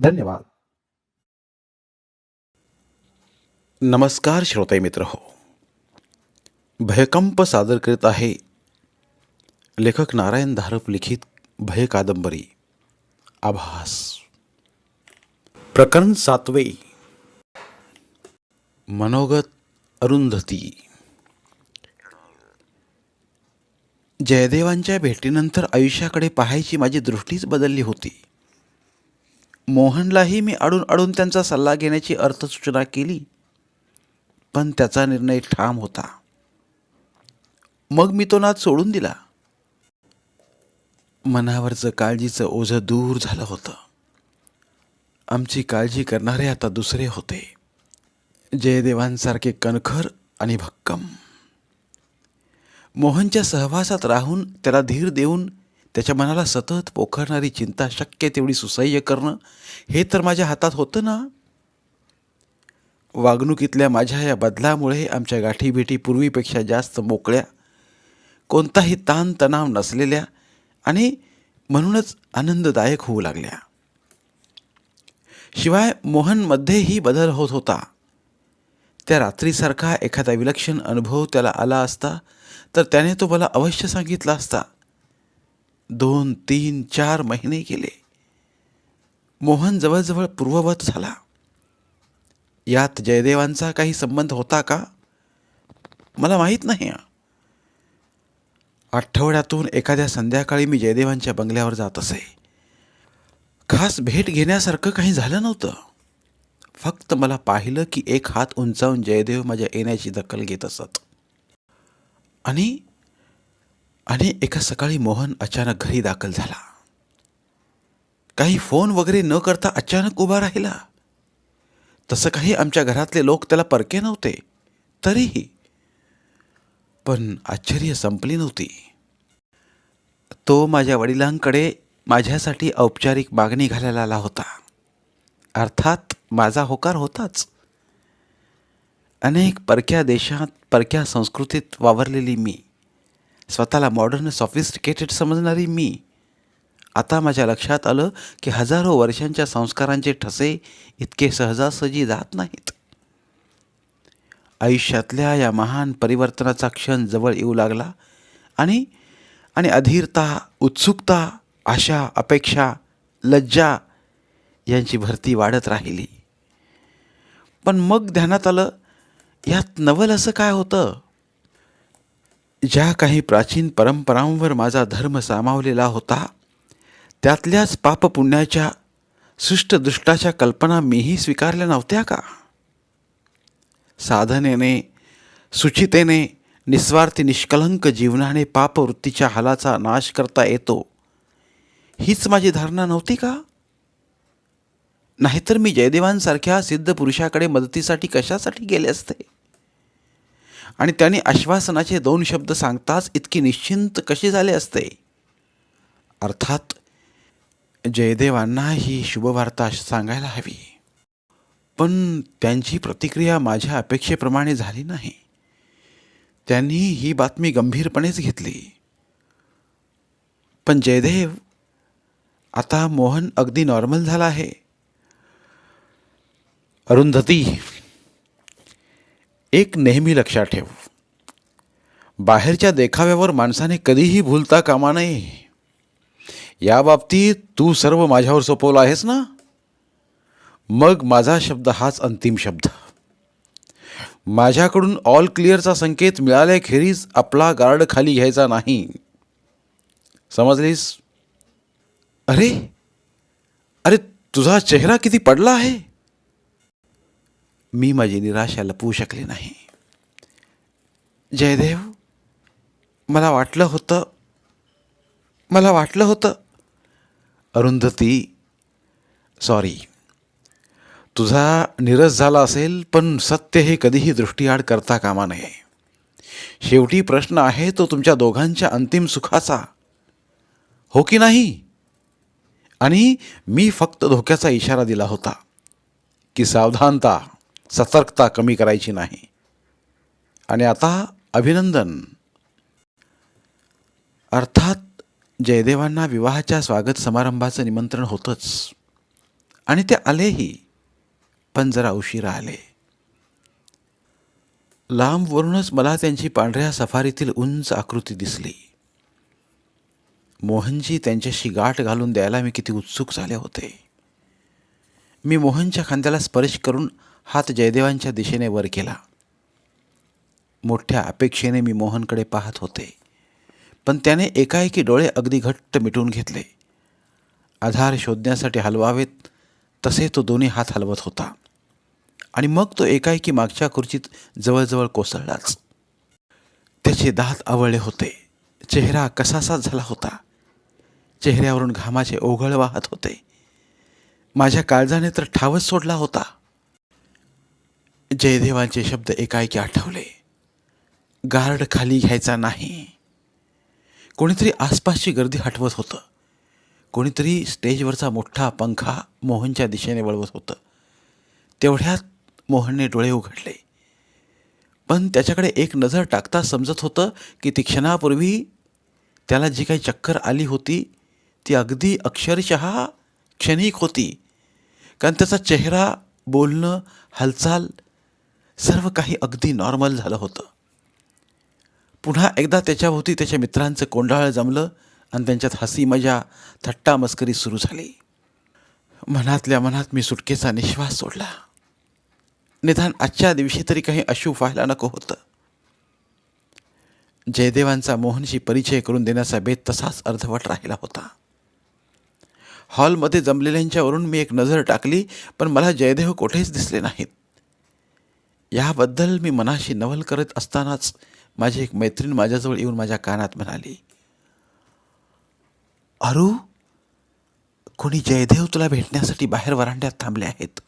धन्यवाद. नमस्कार श्रोते मित्र हो. भयकंप सादर करीत आहे लेखक नारायण धारप लिखित भय कादंबरी. आभास. प्रकरण सातवे. मनोगत अरुंधती. जयदेवांच्या भेटीनंतर आयुष्याकडे पाहायची माझी दृष्टीच बदलली होती. मोहनलाही मी अडून अडून त्यांचा सल्ला घेण्याची अर्थसूचना केली. पण त्याचा निर्णय ठाम होता. मग मी तो नाद सोडून दिला. मनावरचं काळजीचं ओझं दूर झालं होतं. आमची काळजी करणारे आता दुसरे होते. जयदेवांसारखे कणखर आणि भक्कम. मोहनच्या सहवासात राहून त्याला धीर देऊन त्याच्या मनाला सतत पोखरणारी चिंता शक्य तेवढी सुसह्य करणं हे तर माझ्या हातात होतं ना. वागणुकीतल्या माझ्या या बदलामुळे आमच्या गाठीभेटी पूर्वीपेक्षा जास्त मोकळ्या. कोणताही ताणतणाव नसलेल्या आणि म्हणूनच आनंददायक होऊ लागल्या. शिवाय मोहनमध्येही बदल होत होता. त्या रात्रीसारखा एखादा विलक्षण अनुभव त्याला आला असता तर त्याने तो मला अवश्य सांगितला असता. दोन तीन चार महिने गेले. मोहन जवळजवळ पूर्ववत झाला. यात जयदेवांचा काही संबंध होता का? मला माहीत नाही. आठवड्यातून एखाद्या संध्याकाळी मी जयदेवांच्या बंगल्यावर जात असे. खास भेट घेण्यासारखं काही झालं नव्हतं. फक्त मला पाहिलं की एक हात उंचावून जयदेव माझ्या येण्याची दखल घेत असत. आणि आणि एका सकाळी मोहन अचानक घरी दाखल झाला. काही फोन वगैरे न करता अचानक उभा राहिला. तसं काही आमच्या घरातले लोक त्याला परके नव्हते तरीही. पण आश्चर्य संपली नव्हती. तो माझ्या वडिलांकडे माझ्यासाठी औपचारिक मागणी घालायला आला होता. अर्थात माझा होकार होताच. अनेक परक्या देशात परक्या संस्कृतीत वावरलेली मी. स्वतःला मॉडर्न सॉफिस्टिकेटेड समजणारी मी. आता माझ्या लक्षात आलं की हजारो वर्षांच्या संस्कारांचे ठसे इतके सहजासहजी जात नाहीत. आयुष्यातल्या या महान परिवर्तनाचा क्षण जवळ येऊ लागला आणि आणि अधीरता उत्सुकता आशा अपेक्षा लज्जा यांची भरती वाढत राहिली. पण मग ध्यानात आलं यात नवल असं काय होतं? ज्या काही प्राचीन परंपरांवर माझा धर्म सामावलेला होता त्यातल्याच पापपुण्याच्या सुष्टदुष्टाच्या कल्पना मीही स्वीकारल्या नव्हत्या का? साधनेने सुचितेने निस्वार्थी निष्कलंक जीवनाने पापवृत्तीच्या हालाचा नाश करता येतो हीच माझी धारणा नव्हती का? नाहीतर मी जयदेवांसारख्या सिद्ध पुरुषाकडे मदतीसाठी कशासाठी गेले असते? आणि त्याने आश्वासनाचे दोन शब्द सांगताच इतकी निश्चिंत कशी झाले असते? अर्थात जयदेवांना ही शुभवार्ता सांगायला हवी. पण त्यांची प्रतिक्रिया माझ्या अपेक्षेप्रमाणे झाली नाही. त्यांनी ही बातमी गंभीरपणेच घेतली. पण जयदेव आता मोहन अगदी नॉर्मल झाला आहे. अरुंधती एक नेहमी लक्षात ठेव. बाहेरच्या देखाव्यावर माणसाने कधीही भूलता कामा नये. या बाबतीत तू सर्व माझ्यावर सोपवलं आहेस ना? मग माझा शब्द हाच अंतिम शब्द. माझ्याकडून ऑल क्लिअरचा संकेत मिळाल्याखेरीज आपला गार्ड खाली घ्यायचा नाही. समजलीस? अरे अरे तुझा चेहरा किती पडला आहे? मी माझी निराशा लपवू शकले नाही. जयदेव मला वाटलं होतं मला वाटलं होतं. अरुंधती सॉरी तुझा निरस झाला असेल पण सत्य हे कधीही दृष्टीआड करता कामा नये. शेवटी प्रश्न आहे तो तुमच्या दोघांच्या अंतिम सुखाचा. हो की नाही? आणि मी फक्त धोक्याचा इशारा दिला होता. की सावधानता. सतर्कता कमी करायची नाही. आणि आता अभिनंदन. अर्थात जयदेवांना विवाहाच्या स्वागत समारंभाचं निमंत्रण होतंच. आणि ते आलेही पण जरा उशिरा आले. लांबवरूनच मला त्यांची पांढऱ्या सफारीतील उंच आकृती दिसली. मोहनजी त्यांच्याशी गाठ घालून द्यायला मी किती उत्सुक झाले होते. मी मोहनच्या खांद्याला स्पर्श करून हात जयदेवांच्या दिशेने वर केला. मोठ्या अपेक्षेने मी मोहनकडे पाहत होते. पण त्याने एकाएकी डोळे अगदी घट्ट मिटून घेतले. आधार शोधण्यासाठी हलवावेत तसे तो दोन्ही हात हलवत होता. आणि मग तो एकाएकी मागच्या खुर्चीत जवळजवळ कोसळलाच. त्याचे दात आवळले होते. चेहरा कसासाच झाला होता. चेहऱ्यावरून घामाचे ओघळ वाहत होते. माझ्या काळजाने तर ठावच सोडला होता. जयदेवांचे शब्द एकाएकी आठवले. गार्ड खाली घ्यायचा नाही. कोणीतरी आसपासची गर्दी हटवत होतं. कोणीतरी स्टेजवरचा मोठा पंखा मोहनच्या दिशेने वळवत होतं. तेवढ्यात मोहनने डोळे उघडले. पण त्याच्याकडे एक नजर टाकता समजत होतं की ती क्षणापूर्वी त्याला जी काही चक्कर आली होती ती अगदी अक्षरशः क्षणिक होती. कारण त्याचा चेहरा बोलणं हालचाल सर्व काही अगदी नॉर्मल झालं होतं. पुन्हा एकदा त्याच्याभोवती त्याच्या मित्रांचं कोंडाळ जमलं आणि त्यांच्यात हसी मजा थट्टा मस्करी सुरू झाली. मनातल्या मनात मी सुटकेचा निश्वास सोडला. निदान आजच्या दिवशी तरी काही अशुभ व्हायला नको होतं. जयदेवांचा मोहनशी परिचय करून देण्याचा बेत तसाच अर्धवट राहिला होता. हॉलमध्ये जमलेल्यांच्यावरून मी एक नजर टाकली पण मला जयदेव कोठेच दिसले नाहीत. याबद्दल मी मनाशी नवल करत असतानाच माझी एक मैत्रीण माझ्याजवळ येऊन माझ्या कानात म्हणाली अरू कोणी जयदेव तुला भेटण्यासाठी बाहेर वरांड्यात थांबले आहेत.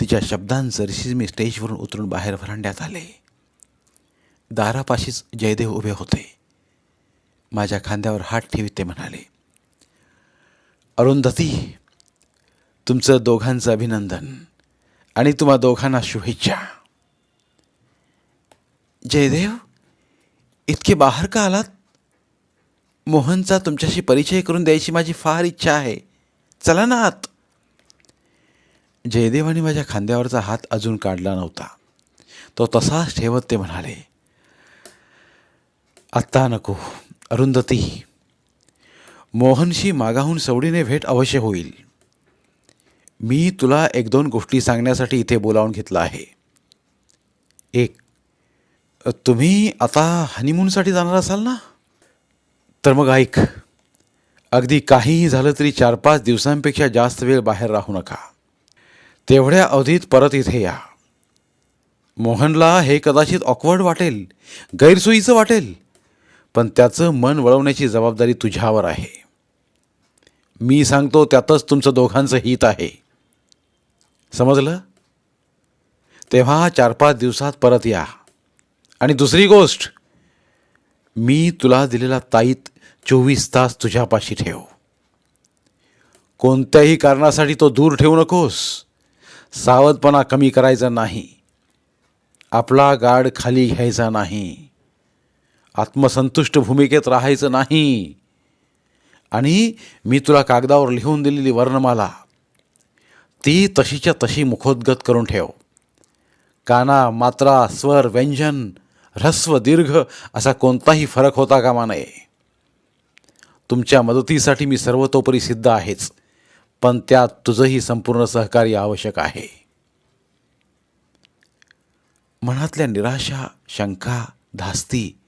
तिच्या शब्दांसरशीच मी स्टेजवरून उतरून बाहेर वरांड्यात आले. दारापाशीच जयदेव उभे होते. माझ्या खांद्यावर हात ठेवी ते म्हणाले अरुंधती तुमचं दोघांचं अभिनंदन. आणि तुम्हा दोघांना शुभेच्छा. जयदेव इतके बाहेर का आलात? मोहनचा तुमच्याशी परिचय करून द्यायची माझी फार इच्छा आहे. चला ना आत. जयदेवाने माझ्या खांद्यावरचा हात अजून काढला नव्हता. तो तसाच ठेवत ते म्हणाले आत्ता नको अरुंधती. मोहनशी मागाहून सवडीने भेट अवश्य होईल. मी तुला एक दोन गोष्टी सांगण्यासाठी इथे बोलावून घेतलं आहे. एक तुम्ही आता हनीमूनसाठी जाणार असाल ना? तर मग ऐक अगदी काहीही झालं तरी चार पाच दिवसांपेक्षा जास्त वेळ बाहेर राहू नका. तेवढ्या अवधीत परत इथे या. मोहनला हे कदाचित ऑकवर्ड वाटेल गैरसोयीचं वाटेल पण त्याचं मन वळवण्याची जबाबदारी तुझ्यावर आहे. मी सांगतो त्यातच तुमचं दोघांचं हित आहे. समजलं? तेव्हा चार पाच दिवसात परत या. आणि दुसरी गोष्ट मी तुला दिलेला ताईत चोवीस तास तुझ्यापाशी ठेव. कोणत्याही कारणासाठी तो दूर ठेवू नकोस. सावधपणा कमी करायचा नाही. आपला गाड खाली घ्यायचा नाही. आत्मसंतुष्ट भूमिकेत राहायचं नाही. आणि मी तुला कागदावर लिहून दिलेली वर्णमाला ती तशीच्या तशी मुखोद्गत करून ठेव. काना मात्रा स्वर व्यंजन ह्रस्व दीर्घ असा कोणताही फरक होता कामा नये. तुमच्या मदतीसाठी मी सर्वतोपरी सिद्ध आहेच पण त्यात तुझंही संपूर्ण सहकार्य आवश्यक आहे. मनातल्या निराशा शंका धास्ती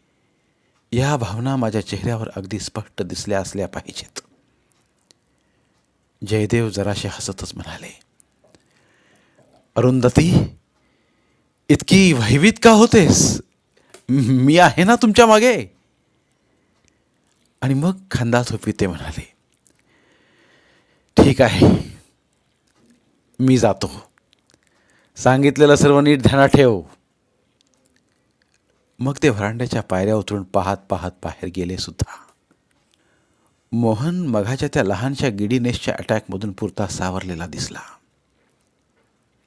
या भावना माझ्या चेहऱ्यावर अगदी स्पष्ट दिसल्या असल्या पाहिजेत. जयदेव जराशे हसतच म्हणाले अरुंधती इतकी भयभीत का होतेस? मी आहे ना तुमच्या मागे. आणि मग खांदा थोपी ते म्हणाले ठीक आहे मी जातो. सांगितलेलं सर्व नीट ध्यानात ठेव. मग ते व्हरांड्याच्या पायऱ्या उतरून पाहत पाहत बाहेर गेले सुद्धा. मोहन मघाच्या त्या लहानशा गिडीनेसच्या अटॅकमधून पुरता सावरलेला दिसला.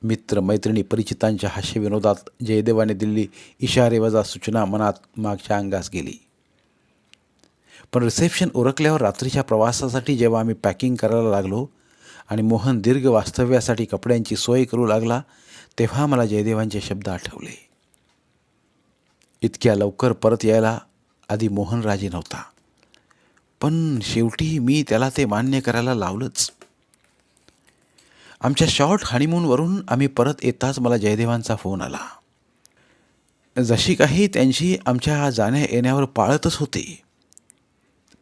मित्र मैत्रिणी परिचितांच्या हास्यविनोदात जयदेवाने दिलेली इशारे वजा सूचना मनात मागच्या अंगास गेली. पण रिसेप्शन उरकल्यावर रात्रीच्या प्रवासासाठी जेव्हा आम्ही पॅकिंग करायला लागलो आणि मोहन दीर्घ वास्तव्यासाठी कपड्यांची सोय करू लागला तेव्हा मला जयदेवांचे शब्द आठवले. इतक्या लवकर परत यायला आधी मोहन राजी नव्हता. पण शेवटी मी त्याला ते मान्य करायला लावलंच. आमच्या शॉर्ट हनीमूनवरून आम्ही परत येताच मला जयदेवांचा फोन आला. जशी काही त्यांची आमच्या जाण्या येण्यावर पाळतच होती.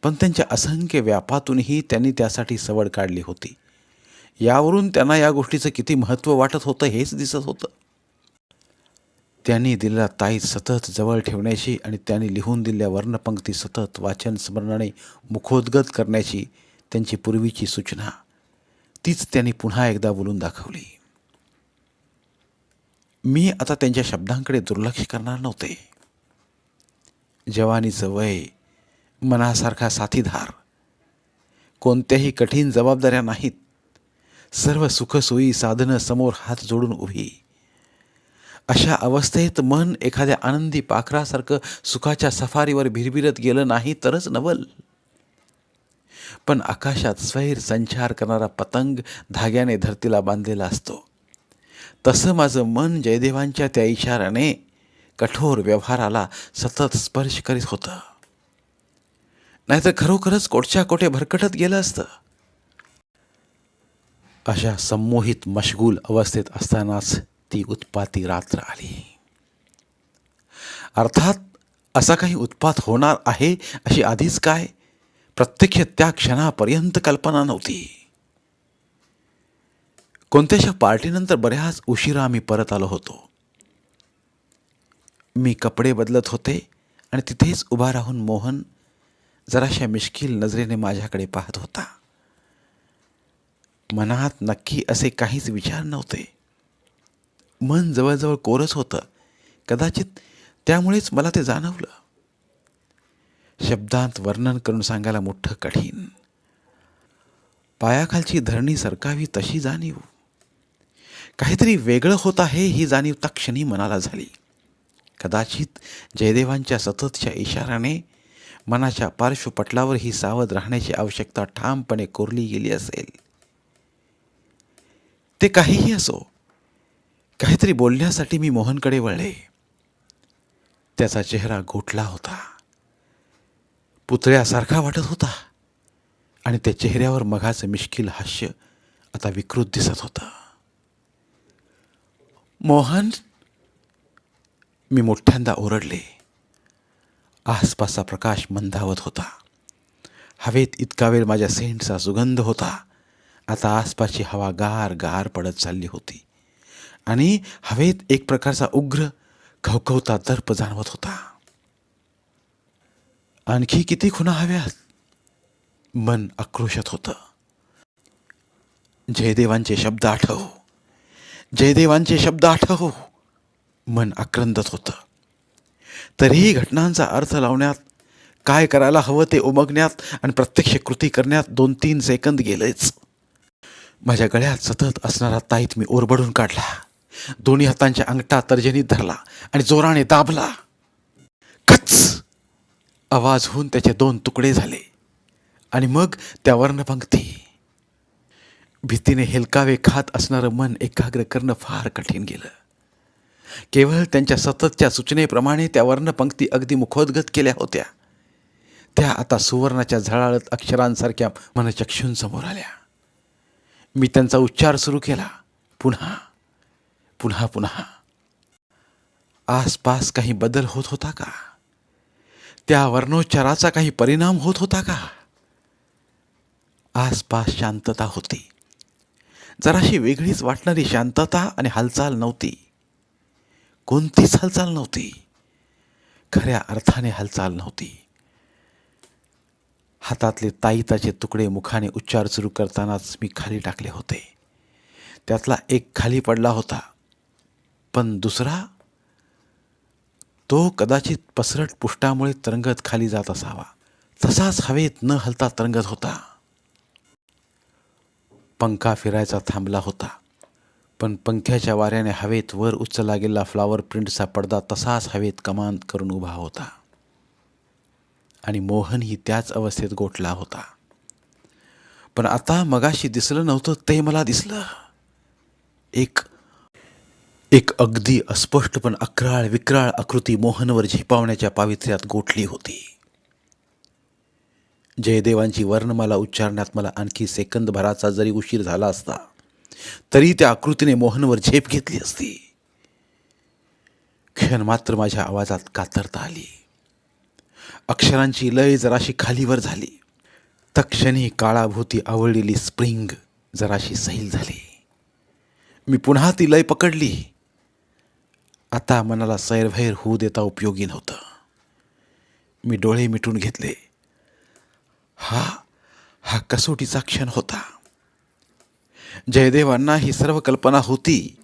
पण त्यांच्या असंख्य व्यापातूनही त्यांनी त्यासाठी सवड काढली होती. यावरून त्यांना या गोष्टीचं किती महत्त्व वाटत होतं हेच दिसत होतं. त्यांनी दिलेला ताईत सतत जवळ ठेवण्याची आणि त्यांनी लिहून दिलेल्या वर्णपंक्ती सतत वाचन स्मरणाने मुखोद्गत करण्याची त्यांची पूर्वीची सूचना. तीच त्यांनी पुन्हा एकदा बोलून दाखवली. मी आता त्यांच्या शब्दांकडे दुर्लक्ष करणार नव्हते. जवानीचं वय मनासारखा साथीधार कोणत्याही कठीण जबाबदाऱ्या नाहीत. सर्व सुखसोयी साधनं समोर हात जोडून उभी. अशा अवस्थेत मन एखाद्या आनंदी पाखरासारखं सुखाच्या सफारीवर भिरभिरत गेलं नाही तरच नवल. पण आकाशात स्वैर संचार करणारा पतंग धाग्याने धरतीला बांधलेला असतो. तसं माझं मन जयदेवांच्या त्या इशाऱ्याने कठोर व्यवहाराला सतत स्पर्श करीत होतं. नाहीतर खरोखरच कोटच्या कोठे भरकटत गेलं असतं. अशा संमोहित मशगूल अवस्थेत असतानाच ती उत्पाती रात्र आली. अर्थात असा काही उत्पात होणार आहे अशी आधीच काय? प्रत्यक्ष त्या क्षणापर्यंत कल्पना नव्हती. कोणत्याशा पार्टीनंतर बऱ्याच उशिरा आम्ही परत आलो होतो. मी कपडे बदलत होते आणि तिथेच उभा राहून मोहन जराशा मिश्किल नजरेने माझ्याकडे पाहत होता. मनात नक्की असे काहीच विचार नव्हते. मन जवळजवळ कोरच होतं. कदाचित त्यामुळेच मला ते जाणवलं. शब्दांत वर्णन करून सांगायला मोठं कठीण. पायाखालची धरणी सरकावी तशी जाणीव. काहीतरी वेगळं होत आहे ही जाणीव तक्षणी मनाला झाली. कदाचित जयदेवांच्या सततच्या इशाराने मनाच्या पार्श्वपटलावर ही सावध राहण्याची आवश्यकता ठामपणे कोरली गेली असेल. ते काहीही असो काहीतरी बोलण्यासाठी मी मोहनकडे वळले. त्याचा चेहरा गोठला होता. पुतळ्यासारखा वाटत होता. आणि त्या चेहऱ्यावर मघाचं मिश्किल हास्य आता विकृत दिसत होतं. मोहन मी मोठ्यांदा ओरडले. आसपासचा प्रकाश मंदावत होता. हवेत इतका वेळ माझ्या सेंटचा सुगंध होता. आता आसपासची हवा गार गार पडत चालली होती. आणि हवेत एक प्रकारचा उग्र खवखवता दर्प जाणवत होता. आणखी किती खुणा हव्यात? मन आक्रोशत होतं. जयदेवांचे शब्द आठव. जयदेवांचे शब्द आठव. मन आक्रंदत होतं. तरीही घटनांचा अर्थ लावण्यात काय करायला हवं ते उमगण्यात आणि प्रत्यक्ष कृती करण्यात दोन तीन सेकंद गेलेच. माझ्या गळ्यात सतत असणारा ताईत मी ओरबडून काढला. दोन्ही हातांच्या अंगठा तर्जनीत धरला आणि जोराने दाबला. कच! आवाज होऊन त्याचे दोन तुकडे झाले. आणि मग त्या वर्णपंक्ती भीतीने हेलकावे खात असणारं मन एकाग्र करणं फार कठीण गेलं. केवळ त्यांच्या सततच्या सूचनेप्रमाणे त्या वर्णपंक्ती अगदी मुखोद्गत केल्या होत्या. त्या आता सुवर्णाच्या झळाळत अक्षरांसारख्या मनचक्षूंसमोर आल्या. मी त्यांचा उच्चार सुरू केला. पुन्हा पुन्हा पुन्हा. आसपास काही बदल होत होता का? त्या वर्णोच्चाराचा काही परिणाम होत होता का? आसपास शांतता होती. जराशी वेगळीच वाटणारी शांतता आणि हालचाल नव्हती. कोणतीच हालचाल नव्हती. खऱ्या अर्थाने हालचाल नव्हती. हातातले ताईताचे तुकडे मुखाने उच्चार सुरू करतानाच मी खाली टाकले होते. त्यातला एक खाली पडला होता. पण दुसरा तो कदाचित पसरट पुष्टामुळे तरंगत खाली जात असावा. तसाच हवेत न हलता तरंगत होता. पंखा फिरायचा थांबला होता. पण पंख्याच्या वाऱ्याने हवेत वर उचलला गेला फ्लावर प्रिंटचा पडदा तसाच हवेत कमांद करून उभा होता. आणि मोहनही त्याच अवस्थेत गोठला होता. पण आता मगाशी दिसलं नव्हतं ते मला दिसलं. एक एक अगदी अस्पष्ट पण अक्राळ विक्राळ आकृती मोहनवर झेपावण्याच्या पावित्र्यात गोठली होती. जयदेवांची वर्णमाला उच्चारण्यात मला आणखी सेकंदभराचा जरी उशीर झाला असता तरी त्या आकृतीने मोहनवर झेप घेतली असती. क्षण मात्र माझ्या आवाजात कातरता आली. अक्षरांची लय जराशी खालीवर झाली. तक्षणी काळाभोवती आवळलेली स्प्रिंग जराशी सैल झाली. मी पुन्हा ती लय पकडली. आता मनाला सैरभैर होऊ देता उपयोगी नव्हतं. मी डोळे मिटून घेतले. हा हा कसोटीचा क्षण होता. जयदेवांना ही सर्व कल्पना होती.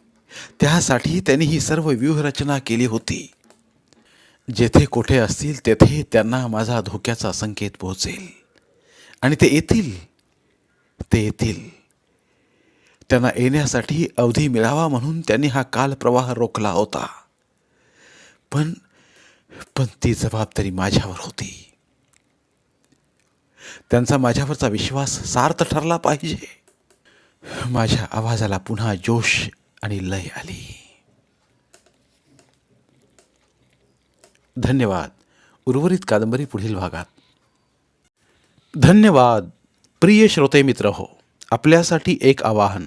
त्यासाठी त्यांनी ही सर्व व्यूहरचना केली होती. जेथे कोठे असतील तेथे त्यांना माझा धोक्याचा संकेत पोहोचेल. आणि ते येतील. ते येतील. त्यांना येण्यासाठी अवधी मिळावा म्हणून त्यांनी हा कालप्रवाह रोखला होता. पण पण ती जबाबदारी माझ्यावर होती. त्यांचा माझ्यावरचा विश्वास सार्थ ठरला पाहिजे. माझ्या आवाजाला पुन्हा जोश आणि लय आली. धन्यवाद. उर्वरित कादंबरी पुढील भागात. धन्यवाद. प्रिय श्रोते मित्र हो आपल्यासाठी एक आवाहन.